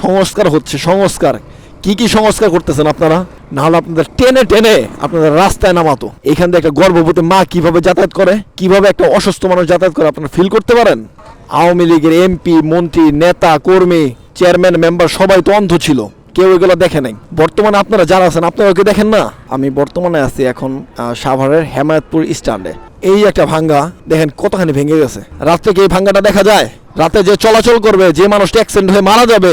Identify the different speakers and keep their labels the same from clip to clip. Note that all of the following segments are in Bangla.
Speaker 1: সংস্কার হচ্ছে, সংস্কার। কি কি সংস্কার করতেছেন আপনারা? না হলে আপনাদের টেনে টেনে আপনাদের রাস্তায় নামাতো। এখান থেকে একটা গর্ভবতী মা কীভাবে যাতায়াত করে? কীভাবে একটা অসুস্থ মানুষ যাতায়াত করে আপনারা ফিল করতে পারেন? আওয়ামী লীগের এমপি মন্ত্রী, নেতা, কর্মী চেয়ারম্যান মেম্বার সবাই তো অন্ধ ছিল। কেউ এগুলো দেখে নাই। বর্তমানে আপনারা যারা আছেন, আপনারা ওকে দেখেন না? আমি বর্তমানে আছি এখন সাভারের হেমায়তপুর স্ট্যান্ডে। এই একটা ভাঙ্গা, দেখেন কতখানি ভেঙে গেছে। রাত্রে কি এই ভাঙ্গাটা দেখা যায়? রাতে যে চলাচল করবে, যে মানুষটা অ্যাক্সিডেন্ট হয়ে মারা যাবে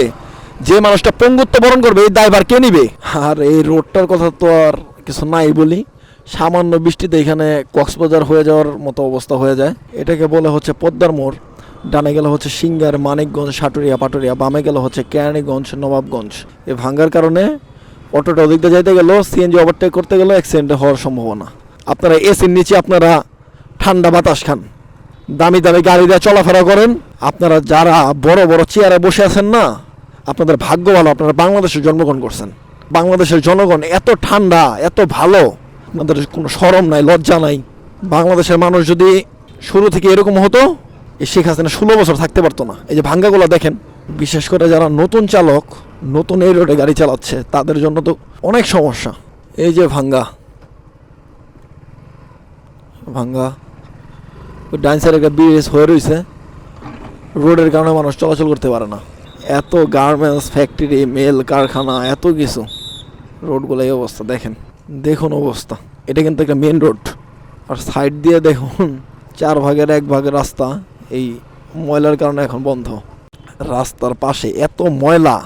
Speaker 1: যে মানুষটা পঙ্গুত্ব বরণ করবে, এই দায়ভার কে নিবে? আর এই রোডটার কথা তো আর কিছু নাই বলি। সামান্য বৃষ্টিতে এখানে কক্সবাজার হয়ে যাওয়ার মতো অবস্থা হয়ে যায়। এটাকে বলে হচ্ছে পদ্মার মোড়। ডানে গেলে হচ্ছে সিঙ্গার, মানিকগঞ্জ, সাটুরিয়া, পাটুরিয়া। বামে গেলে হচ্ছে কেরানীগঞ্জ, নবাবগঞ্জ। এই ভাঙ্গার কারণে অটোটা ওদিক দিয়ে যাইতে গেলেও সিএনজি ওভারটেক করতে গেলেও অ্যাক্সিডেন্ট হওয়ার সম্ভাবনা। আপনারা এসির নিচে আপনারা ঠান্ডা বাতাস খান। দামি দামি গাড়ি দিয়ে চলাফেরা করেন। আপনারা যারা বড় বড় চেয়ারে বসে আছেন না আপনাদের ভাগ্য ভালো আপনারা বাংলাদেশে জন্মগ্রহণ করছেন। বাংলাদেশের জনগণ এত ঠান্ডা, এত ভালো আপনাদের কোনো সরম নাই, লজ্জা নাই। বাংলাদেশের মানুষ যদি শুরু থেকে এরকম হতো শেখ হাসিনা ষোলো বছর থাকতে পারতো না। এই যে ভাঙ্গাগুলো দেখেন, বিশেষ করে যারা নতুন চালক, নতুন এই রোডে গাড়ি চালাচ্ছে, তাদের জন্য তো অনেক সমস্যা। এই যে ভাঙ্গা ভাঙ্গা, ডাইন একটা হয়ে রয়েছে রোডের কারণে মানুষ চলাচল করতে পারে না। এত গার্মেন্টস ফ্যাক্টরি মেল কারখানা, এত কিছু। রোডগুলো এই অবস্থা, দেখেন। দেখুন অবস্থা। এটা কিন্তু একটা মেন রোড আর সাইড দিয়ে দেখুন, চার ভাগের এক ভাগের রাস্তা এই ময়লার কারণে এখন বন্ধ। রাস্তার পাশে এত ময়লা,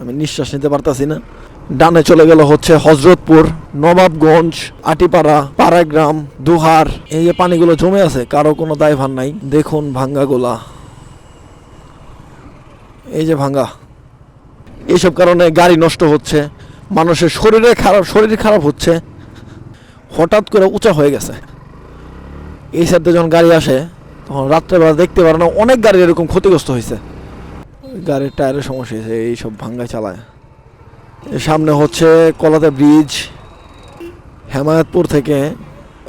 Speaker 1: আমি নিঃশ্বাস নিতে পারতাছি না। ডানে চলে গেল হচ্ছে হজরতপুর, নবাবগঞ্জ, আটিপাড়া, পাড়াগ্রাম, দুহার। এই যে পানিগুলো জমে আছে, কারও কোনো দায়ভার নাই। দেখুন ভাঙ্গাগুলা। এই যে ভাঙ্গা। এইসব কারণে গাড়ি নষ্ট হচ্ছে, মানুষের শরীরে খারাপ, শরীর খারাপ হচ্ছে। হঠাৎ করে উঁচা হয়ে গেছে। এই সাইডে যখন গাড়ি আসে, তখন রাত্রেবেলা দেখতে পারে না, অনেক গাড়ি এরকম ক্ষতিগ্রস্ত হয়েছে। গাড়ির টায়ারের সমস্যা হয়েছে এইসব ভাঙ্গায় চালায়। সামনে হচ্ছে কলাতে ব্রিজ হেমায়তপুর থেকে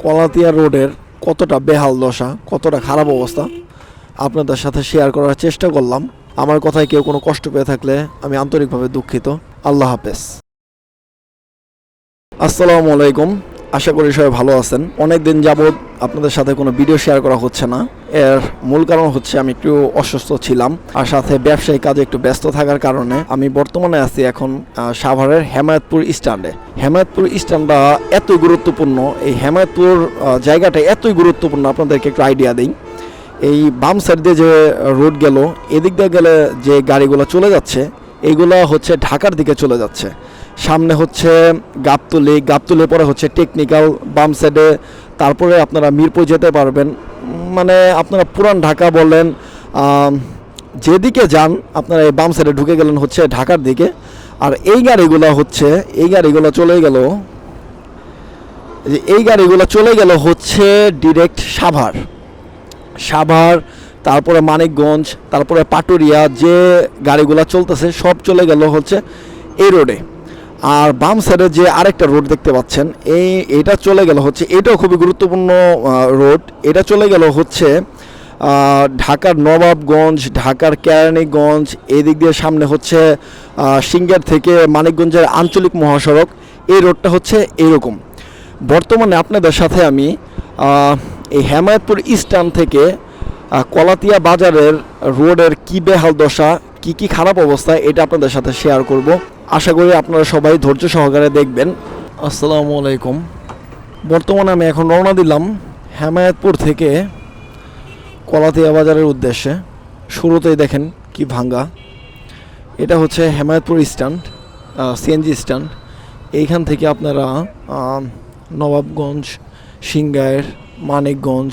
Speaker 1: কলাতিয়া রোডের কতটা বেহাল দশা, কতটা খারাপ অবস্থা, আপনাদের সাথে শেয়ার করার চেষ্টা করলাম। আমার কথায় কেউ কোনো কষ্ট পেয়ে থাকলে আমি আন্তরিকভাবে দুঃখিত। আল্লাহ হাফেজ। আসসালামু আলাইকুম। আশা করি সবাই ভালো আছেন। অনেক দিন যাবৎ আপনাদের সাথে কোনো ভিডিও শেয়ার করা হচ্ছে না। এর মূল কারণ হচ্ছে আমি একটু অসুস্থ ছিলাম আর সাথে ব্যবসায়িক কাজে একটু ব্যস্ত থাকার কারণে আমি বর্তমানে আছি এখন সাভারের হেমায়তপুর স্ট্যান্ডে। হেমায়তপুর স্ট্যান্ডটা এতই গুরুত্বপূর্ণ, এই হেমায়তপুর জায়গাটা এতই গুরুত্বপূর্ণ, আপনাদেরকে একটু আইডিয়া দিই। এই বাম সাইড দিয়ে যে রোড গেল, এদিক দিয়ে গেলে যে গাড়িগুলো চলে যাচ্ছে এইগুলো হচ্ছে ঢাকার দিকে চলে যাচ্ছে। সামনে হচ্ছে গাবতলি গাবতলি পরে হচ্ছে টেকনিক্যাল বাম সাইডে, তারপরে আপনারা মিরপুর যেতে পারবেন। মানে আপনারা পুরান ঢাকা বলেন যেদিকে যান, আপনারা এই বাম সাইডে ঢুকে গেলেন হচ্ছে ঢাকার দিকে। আর এই গাড়িগুলো হচ্ছে, এই গাড়িগুলো চলে গেল, এই গাড়িগুলো চলে গেল হচ্ছে ডিরেক্ট সাভার। সাভার, তারপরে মানিকগঞ্জ, তারপরে পাটুরিয়া, যে গাড়িগুলো চলতেছে, সব চলে গেল হচ্ছে এই রোডে আর বাম সাইডে যে আরেকটা রোড দেখতে পাচ্ছেন, এই, এটা চলে গেল হচ্ছে, এটাও খুবই গুরুত্বপূর্ণ রোড এটা চলে গেল হচ্ছে ঢাকার নবাবগঞ্জ, ঢাকার কেরানীগঞ্জ, এদিক দিয়ে সামনে হচ্ছে সিঙ্গার থেকে মানিকগঞ্জের আঞ্চলিক মহাসড়ক, এই রোডটা হচ্ছে এরকম। বর্তমানে আপনাদের সাথে আমি এই হেমায়তপুর স্ট্যান্ড থেকে কলাতিয়া বাজারের রোডের কী বেহাল দশা, কি কি খারাপ অবস্থা, এটা আপনাদের সাথে শেয়ার করব। আশা করি আপনারা সবাই ধৈর্য সহকারে দেখবেন। আসসালামু আলাইকুম। বর্তমানে আমি এখন রওনা দিলাম হেমায়তপুর থেকে কলাতিয়া বাজারের উদ্দেশ্যে। শুরুতেই দেখেন কি ভাঙ্গা। এটা হচ্ছে হেমায়তপুর স্ট্যান্ড সিএনজি স্ট্যান্ড এইখান থেকে আপনারা নবাবগঞ্জ সিংগাইর মানিকগঞ্জ,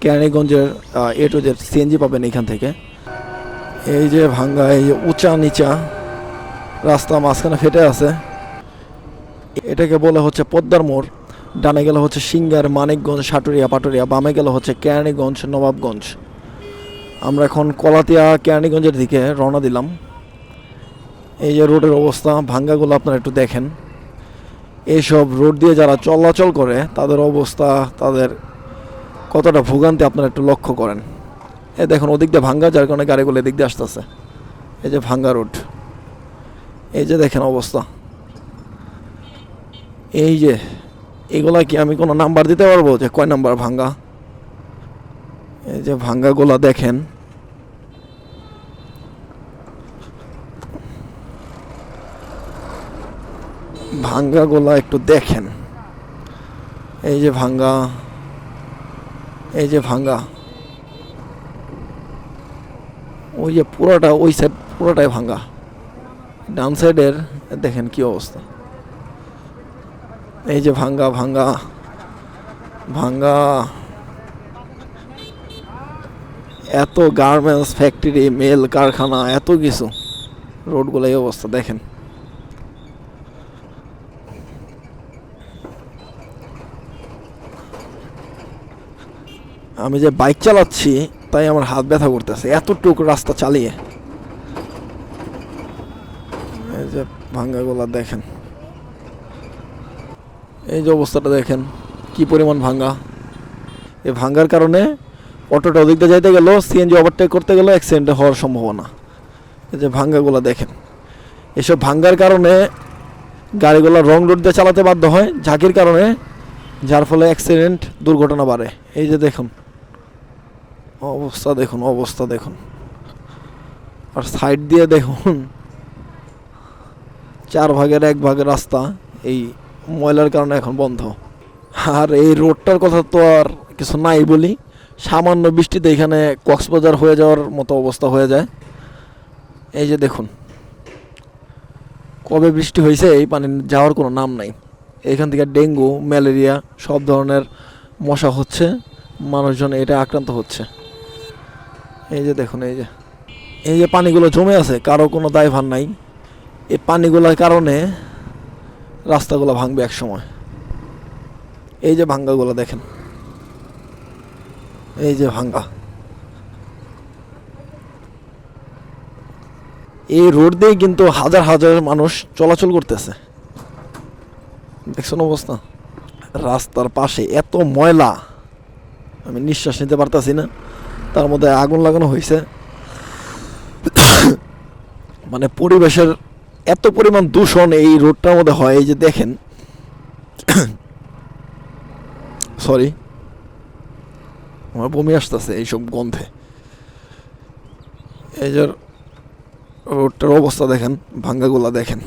Speaker 1: কেরানীগঞ্জের এ টু জেড সিএনজি পাবেন এখান থেকে। এই যে ভাঙ্গা, এই যে উঁচা নিচা রাস্তা মাঝখানে ফেটে আছে। এটাকে বলে হচ্ছে পদ্মার মোড়। ডানে গেলে হচ্ছে সিঙ্গার, মানিকগঞ্জ, সাটুরিয়া, পাটুরিয়া। বামে গেলে হচ্ছে কেরানীগঞ্জ, নবাবগঞ্জ। আমরা এখন কলাতিয়া, কেরানীগঞ্জের দিকে রওনা দিলাম। এই যে রোডের অবস্থা, ভাঙ্গাগুলো আপনারা একটু দেখেন। এইসব রোড দিয়ে যারা চলাচল করে, তাদের অবস্থা, তাদের কতটা ভোগান্তি আপনারা একটু লক্ষ্য করেন। এ দেখুন ওদিক দিয়ে ভাঙ্গা, যার কারণে গাড়িগুলো এদিক দিয়ে আসতেছে। এই যে ভাঙ্গা রোড। এই যে দেখেন অবস্থা। এই যে, এগুলা কি আমি কোনো নাম্বার দিতে পারব যে কয় নাম্বার ভাঙ্গা? এই যে ভাঙ্গাগুলা দেখেন। ভাঙ্গাগুলা একটু দেখেন। এই যে ভাঙ্গা। এই যে ভাঙ্গা। ওই যে পুরোটা, ওই সাইড পুরোটাই ভাঙ্গা। ডান সাইডের দেখেন কি অবস্থা। এই যে ভাঙ্গা ভাঙ্গা ভাঙ্গা। এত গার্মেন্টস ফ্যাক্টরি মেল কারখানা, এত কিছু। রোডগুলো এই অবস্থা, দেখেন। আমি যে বাইক চালাচ্ছি, তাই আমার হাত ব্যথা করতেছে। এতটুকু রাস্তা চালিয়ে। এই যে ভাঙ্গাগুলা দেখেন। এই যে অবস্থাটা দেখেন, কি পরিমাণ ভাঙ্গা। এই ভাঙ্গার কারণে অটোটা ওদিক দিয়ে যাইতে গেল সিএনজি ওভারটেক করতে গেলে অ্যাক্সিডেন্ট হওয়ার সম্ভাবনা। এই যে ভাঙ্গাগুলো দেখেন। এসব ভাঙ্গার কারণে গাড়িগুলো রং রোড দিয়ে চালাতে বাধ্য হয়। ঝাঁকির কারণে, যার ফলে অ্যাক্সিডেন্ট দুর্ঘটনা বাড়ে। এই যে দেখুন। অবস্থা দেখুন অবস্থা দেখুন। আর সাইড দিয়ে দেখুন, চার ভাগের এক ভাগের রাস্তা এই ময়লার কারণে এখন বন্ধ। আর এই রোডটার কথা তো আর কিছু নাই বলি। সামান্য বৃষ্টিতে এখানে কক্সবাজার হয়ে যাওয়ার মতো অবস্থা হয়ে যায়। এই যে দেখুন, কবে বৃষ্টি হয়েছে এই পানি যাওয়ার কোনো নাম নাই। এখান থেকে ডেঙ্গু, ম্যালেরিয়া সব ধরনের মশা হচ্ছে, মানুষজন এটা আক্রান্ত হচ্ছে। এই যে দেখুন, এই যে। এই যে পানিগুলো জমে আছে, কারও কোনো দায়ভার নাই। এই পানিগুলোর কারণে রাস্তাগুলো ভাঙবে এক সময় এই যে ভাঙ্গাগুলো দেখেন। এই যে ভাঙ্গা। এই রোড দিয়ে কিন্তু হাজার হাজার মানুষ চলাচল করতেছে। দেখছেন অবস্থা? রাস্তার পাশে এত ময়লা, আমি নিঃশ্বাস নিতে পারতাছি না। তার মধ্যে আগুন লাগানো হয়েছে। মানে পরিবেশের এত পরিমাণ দূষণ এই রোডটার মধ্যে হয়, এই যে দেখেন। সরি আমার বমি আসতেছে এইসব গন্ধে। এই যে রোডটার অবস্থা দেখেন, ভাঙ্গাগুলা দেখেন।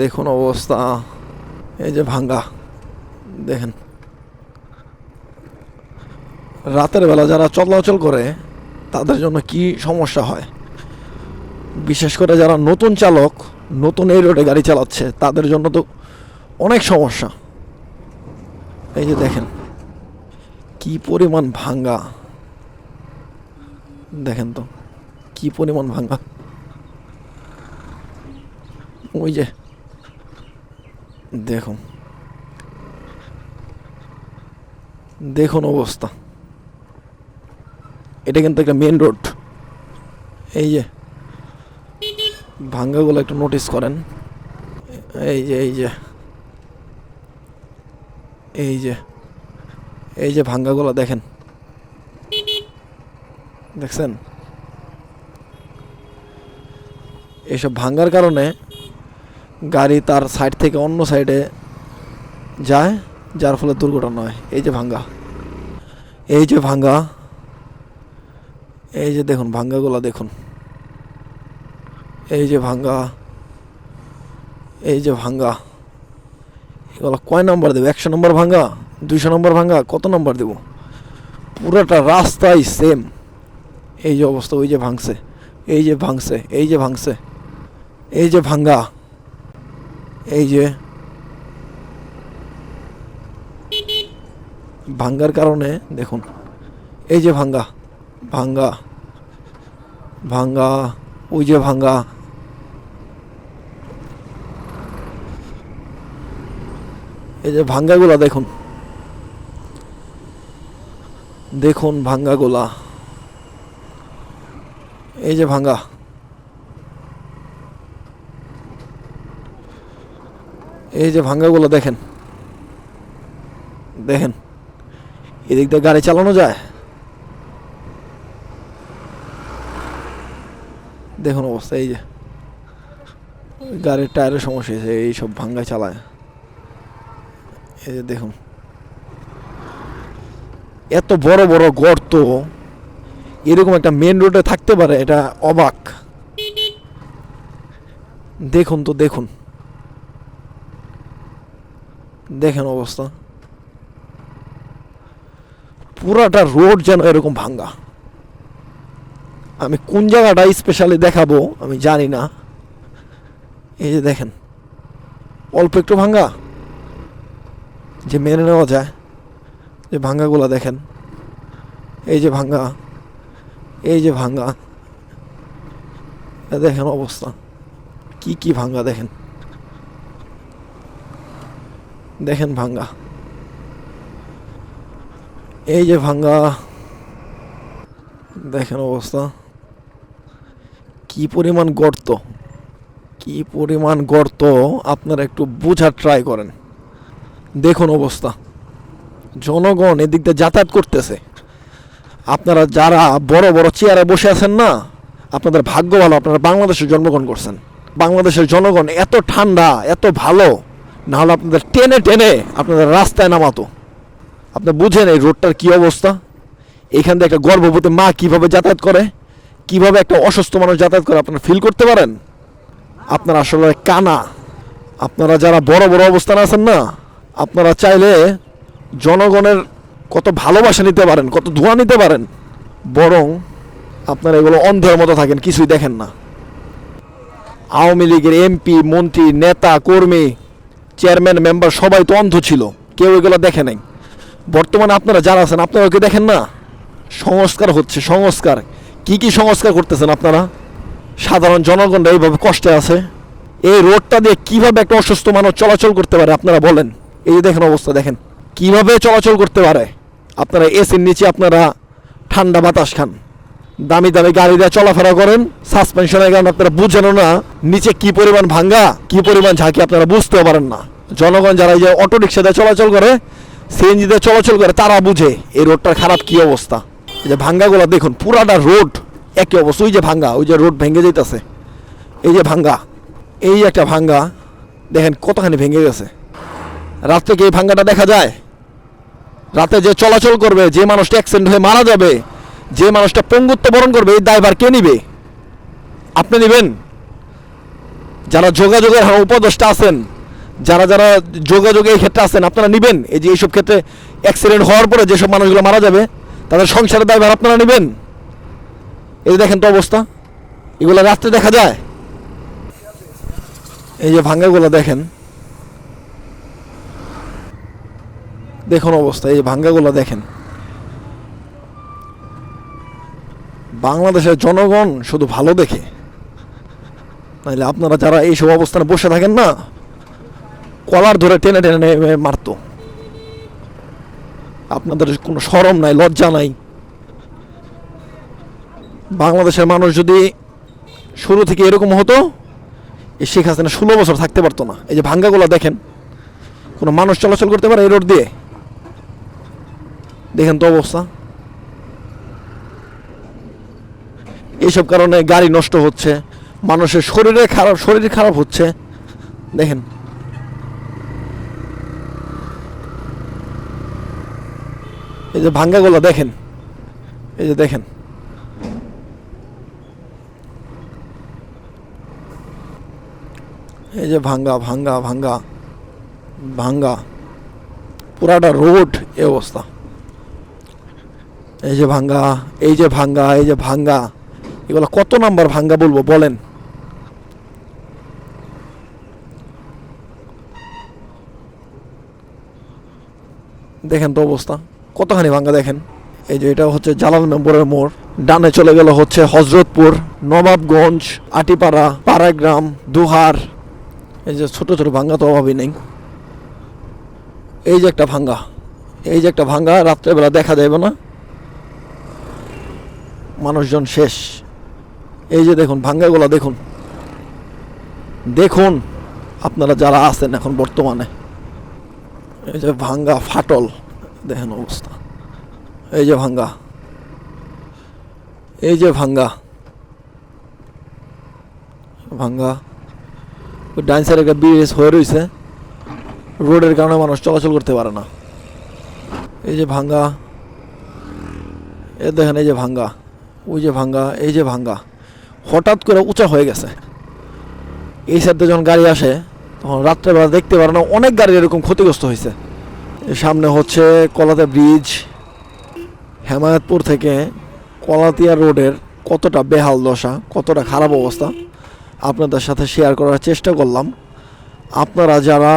Speaker 1: দেখুন অবস্থা, এই যে ভাঙ্গা। দেখেন। রাতের বেলা যারা চলাচল করে, তাদের জন্য কি সমস্যা হয়? বিশেষ করে যারা নতুন চালক, নতুন এই রোডে গাড়ি চালাচ্ছে, তাদের জন্য তো অনেক সমস্যা। এই যে দেখেন, কি পরিমাণ ভাঙ্গা। দেখেন তো, কি পরিমাণ ভাঙ্গা। ওই যে, দেখুন। দেখুন অবস্থা। এটা কিন্তু একটা মেন রোড এই যে, ভাঙ্গাগুলো একটু নোটিস করেন। এই যে এই যে এই যে এই যে ভাঙ্গাগুলো দেখেন। দেখছেন? এইসব ভাঙ্গার কারণে গাড়ি তার সাইড থেকে অন্য সাইডে যায়, যার ফলে দুর্ঘটনা হয়। এই যে ভাঙ্গা। এই যে ভাঙ্গা, এই যে দেখুন, ভাঙ্গাগুলা দেখুন। এই যে ভাঙ্গা, এই যে ভাঙ্গা, এগুলো কয় নম্বর দেবো? একশো নম্বর ভাঙ্গা? দুইশো নম্বর ভাঙ্গা? কত নম্বর দেবো? পুরোটা রাস্তাই সেম এই যে অবস্থা, ওই যে ভাঙছে, এই যে ভাঙছে, এই যে ভাঙছে, এই যে ভাঙ্গা, এই যে ভাঙ্গার কারণে, দেখুন, এই যে ভাঙ্গা ভাঙ্গা ভাঙ্গা, ওই যে ভাঙ্গা। এই যে ভাঙ্গাগুলা, দেখুন দেখুন ভাঙ্গাগুলা। এই যে ভাঙ্গা, এই যে ভাঙ্গাগুলো, দেখেন দেখেন। এদিক দিয়ে গাড়ি চালানো যায়? দেখুন অবস্থা, এই যে। গাড়ির টায়ারের সমস্যা হয়েছে এইসব ভাঙ্গা চালায়। এই যে দেখুন। এত বড় বড় গর্ত, এরকম একটা মেন রোডে থাকতে পারে, এটা অবাক। দেখুন তো, দেখুন। দেখেন অবস্থা। পুরাটা রোড যেন এরকম ভাঙ্গা। আমি কোন জায়গাটা স্পেশালি দেখাবো, আমি জানি না। এই যে দেখেন, অল্প একটু ভাঙ্গা, যে মেনে নেওয়া যায়। যে ভাঙ্গাগুলা দেখেন, এই যে ভাঙ্গা, এই যে ভাঙ্গা দেখেন অবস্থা। কি কি ভাঙ্গা দেখেন? দেখেন ভাঙ্গা। এই যে ভাঙ্গা। দেখেন অবস্থা। কি পরিমাণ গর্ত। কি পরিমাণ গর্ত, আপনারা একটু বোঝার ট্রাই করেন। দেখুন অবস্থা। জনগণ এদিক দিয়ে যাতায়াত করতেছে। আপনারা যারা বড় বড় চেয়ারে বসে আছেন না, আপনাদের ভাগ্য ভালো, আপনারা বাংলাদেশে জন্মগ্রহণ করছেন। বাংলাদেশের জনগণ এত ঠান্ডা, এত ভালো, নাহলে আপনাদের টেনে টেনে আপনাদের রাস্তায় নামাতো। আপনি বুঝেন এই রোডটার কি অবস্থা? এখান থেকে একটা গর্ভবতী মা কীভাবে যাতায়াত করে? কীভাবে একটা অসুস্থ মানুষ যাতায়াত করে আপনারা ফিল করতে পারেন? আপনারা আসলে কানা। আপনারা যারা বড় বড় অবস্থানে আছেন না, আপনারা চাইলে জনগণের কত ভালোবাসা নিতে পারেন, কত ধোঁয়া নিতে পারেন, বরং আপনারা এগুলো অন্ধের মতো থাকেন, কিছুই দেখেন না। আওয়ামী লীগের এমপি, মন্ত্রী, নেতা, কর্মী, চেয়ারম্যান, মেম্বার সবাই তো অন্ধ ছিল, কেউ এগুলো দেখে নাই। বর্তমানে আপনারা যারা আছেন, আপনারা ওকে দেখেন না? সংস্কার হচ্ছে, সংস্কার। কি কি সংস্কার করতেছেন আপনারা? সাধারণ জনগণরা এইভাবে কষ্টে আছে। এই রোডটা দিয়ে কীভাবে একটা অসুস্থ মানুষ চলাচল করতে পারে, আপনারা বলেন। এই যে দেখেন অবস্থা, দেখেন। কীভাবে চলাচল করতে পারে? আপনারা এসির নিচে আপনারা ঠান্ডা বাতাস খান। দামি দামি গাড়ি দিয়ে চলাফেরা করেন, সাসপেনশনের কারণে আপনারা বুঝেন না নিচে কি পরিমাণ ভাঙ্গা, কি পরিমাণ ঝাঁকি, আপনারা বুঝতেও পারেন না। জনগণ যারা এই যে অটো রিক্সা দিয়ে চলাচল করে সিএনজি দিয়ে চলাচল করে, তারা বুঝে এই রোডটার খারাপ কি অবস্থা। এই যে ভাঙ্গাগুলো দেখুন, পুরাটা রোড একই অবস্থা। ওই যে ভাঙ্গা, ওই যে রোড ভেঙে যেতেছে এই যে ভাঙ্গা, এই একটা ভাঙ্গা, দেখেন কতখানি ভেঙে গেছে। রাত থেকে এই ভাঙ্গাটা দেখা যায়? রাতে যে চলাচল করবে, যে মানুষটা অ্যাক্সিডেন্ট হয়ে মারা যাবে, যে মানুষটা পঙ্গুত্ব বরণ করবে, এই দায়ভার কে নিবে? আপনি নেবেন? যারা যোগাযোগের উপদেষ্টা আছেন যারা যারা যোগাযোগে এই ক্ষেত্রে আছেন, আপনারা নেবেন। এই যে এইসব ক্ষেত্রে অ্যাক্সিডেন্ট হওয়ার পরে যেসব মানুষগুলো মারা যাবে, তাদের সংসারের দায়ভার আপনারা নেবেন। এই যে দেখেন তো অবস্থা। এগুলো রাত্রে দেখা যায়। এই যে ভাঙ্গাগুলো দেখেন। দেখুন অবস্থা, এই যে ভাঙ্গাগুলো দেখেন। বাংলাদেশের জনগণ শুধু ভালো দেখে। নাহলে আপনারা যারা এইসব অবস্থানে বসে থাকেন না কলার ধরে টেনে টেনে মারতো। আপনাদের কোনো সরম নাই, লজ্জা নাই। বাংলাদেশের মানুষ যদি শুরু থেকে এরকম হতো শেখ হাসিনা ষোলো বছর থাকতে পারতো না। এই যে ভাঙ্গাগুলো দেখেন, কোনো মানুষ চলাচল করতে পারে এই রোড দিয়ে? দেখেন তো অবস্থা। এইসব কারণে গাড়ি নষ্ট হচ্ছে, মানুষের শরীরে খারাপ শরীর খারাপ হচ্ছে। দেখেন। এই যে ভাঙ্গাগুলো দেখেন। এই যে দেখেন। এই যে ভাঙ্গা ভাঙ্গা ভাঙ্গা ভাঙ্গা। পুরাটা রোড এ অবস্থা। এই যে ভাঙ্গা, এই যে ভাঙ্গা, এই যে ভাঙ্গা। এগুলো কত নাম্বার ভাঙ্গা বলব, বলেন। দেখেন তো অবস্থা। কতখানি ভাঙ্গা দেখেন? এই যে এটা হচ্ছে জালাল মেম্বরের মোড়। ডানে চলে গেল হচ্ছে হজরতপুর, নবাবগঞ্জ, আটিপাড়া পাড়াগ্রাম দুহার। এই যে ছোট ছোট ভাঙ্গা তো অভাবই নেই। এই যে একটা ভাঙ্গা। এই যে একটা ভাঙ্গা, রাত্রেবেলা দেখা যাবে না। মানুষজন শেষ। এই যে দেখুন, ভাঙ্গাগুলা দেখুন। দেখুন, আপনারা যারা আছেন এখন বর্তমানে। এই যে ভাঙ্গা ফাটল। দেখেন অবস্থা। এই যে ভাঙ্গা। এই যে ভাঙ্গা। ভাঙ্গা। ওই ডাইন সাইডে একটা ব্রিজ হয়ে রয়েছে। রোডের কারণে মানুষ চলাচল করতে পারে না। এই যে ভাঙ্গা। এ দেখেন, এই যে ভাঙ্গা। ওই যে ভাঙ্গা, এই যে ভাঙ্গা। হঠাৎ করে উঁচা হয়ে গেছে। এই সাইডে যখন গাড়ি আসে, তখন রাত্রেবেলা দেখতে পারে না, অনেক গাড়ি এরকম ক্ষতিগ্রস্ত হয়েছে। সামনে হচ্ছে কলাতে ব্রিজ। হেমায়তপুর থেকে কলাতিয়া রোডের কতটা বেহাল দশা, কতটা খারাপ অবস্থা আপনাদের সাথে শেয়ার করার চেষ্টা করলাম। আপনারা যারা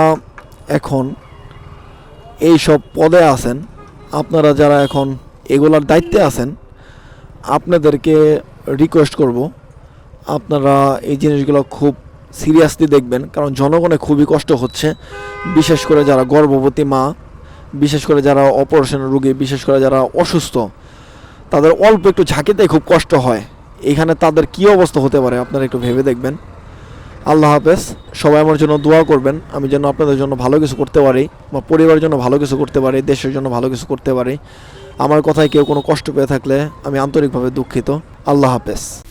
Speaker 1: এখন এই সব পদে আছেন, আপনারা যারা এখন এগুলার দায়িত্বে আছেন, আপনাদেরকে রিকোয়েস্ট করব, আপনারা এই জিনিসগুলো খুব সিরিয়াসলি দেখবেন, কারণ জনগণে খুবই কষ্ট হচ্ছে। বিশেষ করে যারা গর্ভবতী মা বিশেষ করে যারা অপারেশন রোগী, বিশেষ করে যারা অসুস্থ, তাদের অল্প একটু ঝাঁকিতে খুব কষ্ট হয়। এখানে তাদের কী অবস্থা হতে পারে আপনারা একটু ভেবে দেখবেন। আল্লাহ হাফেজ, সবাই আমার জন্য দোয়া করবেন। আমি যেন আপনাদের জন্য ভালো কিছু করতে পারি বা পরিবারের জন্য ভালো কিছু করতে পারি, দেশের জন্য ভালো কিছু করতে পারি। আমার কথায় কেউ কোনো কষ্ট পেয়ে থাকলে আমি আন্তরিকভাবে দুঃখিত। আল্লাহ হাফেজ।